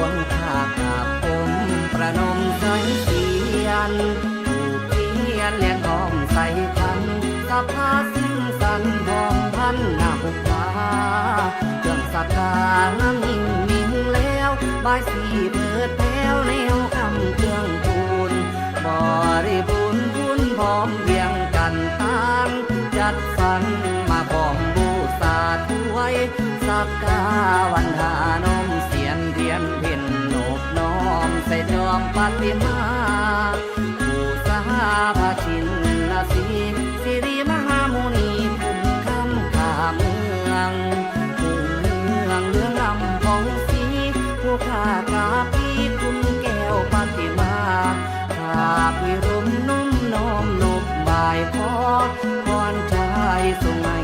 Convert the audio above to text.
วงข้ากราบผมประนมใส่เสียนผูกเทียนและกอมใส่คันสภาสิ้นสันพร้อมพันหน้าบุกฟ้าเครื่องสักการะมิ่งมิ่งแล้วบายสีเปิดแถวแนวคำเครื่องทูลบริบูรณ์บุญพร้อมเพียงกันตานจัดสรรมาพร้อมบูชาถ้วยสักกาวันทานม ใส่จอมปฏิมาบูชาพระชินนาสีสิริมหามุนีภูมิคำขาเมืองผู้เมืองเมืองลำของสีผู้ข้ากาพีคุณแก้วปฏิมาข้าพิรุมนุ่มน้อมนบบายพอพรชายทรงให้